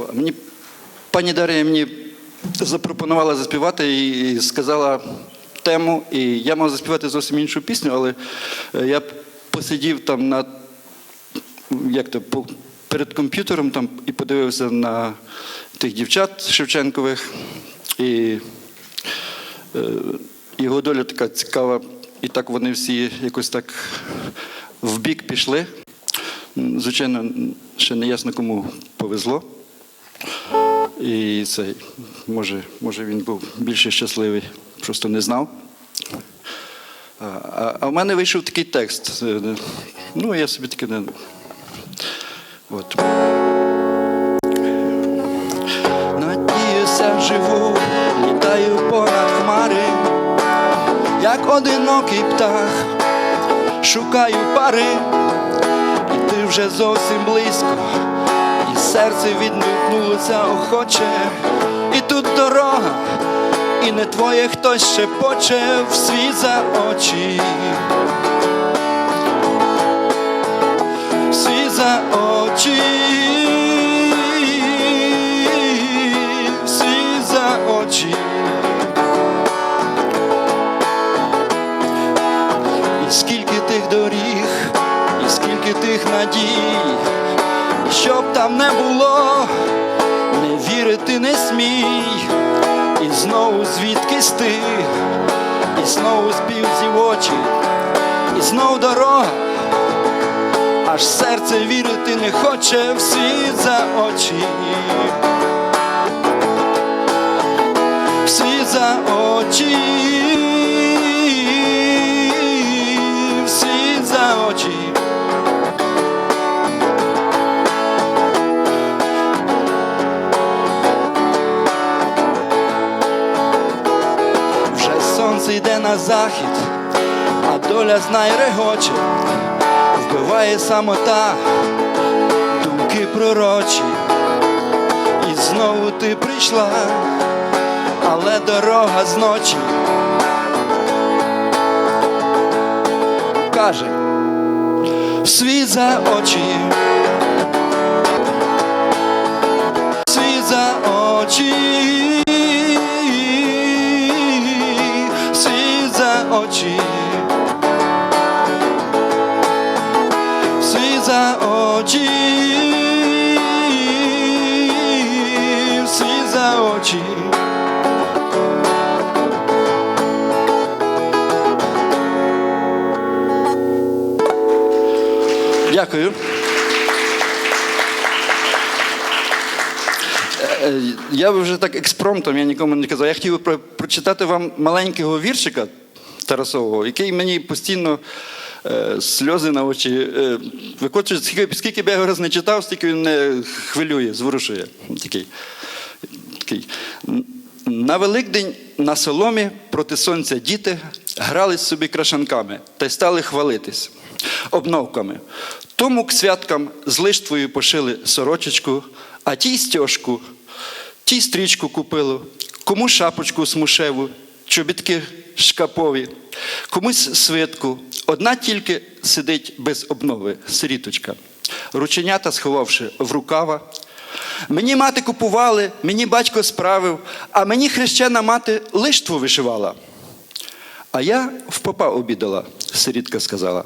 О, Мені пані Дар'я мені запропонувала заспівати і сказала тему, і я мав заспівати зовсім іншу пісню, але е, я посидів там на як то перед комп'ютером там і подивився на тих дівчат Шевченкових. І е, його доля така цікава. І так вони всі якось так в бік пішли. Звичайно, ще не ясно, кому повезло. І це, може, може він був більше щасливий, просто не знав. А, а, в мене вийшов такий текст. Е, Ну, я собі таки не. От. Надіюся, живу, літаю понад хмари, як одинокий птах, шукаю пари, і ти вже зовсім близько, серце відгукнулося охоче, і тут дорога, і не твоє хтось шепоче в світ за очі. Світ за очі, світ за очі. І скільки тих доріг, і скільки тих надій, щоб там не було, не вірити не смій, і знову звідкись ти, і знову спів очі, і знов дорога. Аж серце вірити не хоче в світ за очі. В світ за очі. Сонце йде на захід, а доля знай регоче вбиває самота, думки пророчі, і знову ти прийшла, але дорога зночі каже світ за очі, світ за очі, за очі, світ за очі. Дякую. Е, е, Я вже так експромтом, я нікому не казав. Я хотів би про- прочитати вам маленького віршика Тарасового, який мені постійно сльози на очі е, викочує. Скільки, скільки б я його раз не читав, стільки він не хвилює, зворушує. Такий. Такий. На Великдень на соломі проти сонця діти грались собі крашанками та й стали хвалитись обновками. Тому к святкам з лиштвою пошили сорочечку, а тій стьожку, тій стрічку купило, кому шапочку смушеву, чобітки шкапові, комусь свитку. Одна тільки сидить без обнови, сиріточка. Рученята сховавши в рукава, Мені мати купували, мені батько справив, а мені хрещена мати лиштву вишивала. А я в попа обідала, сирітка сказала.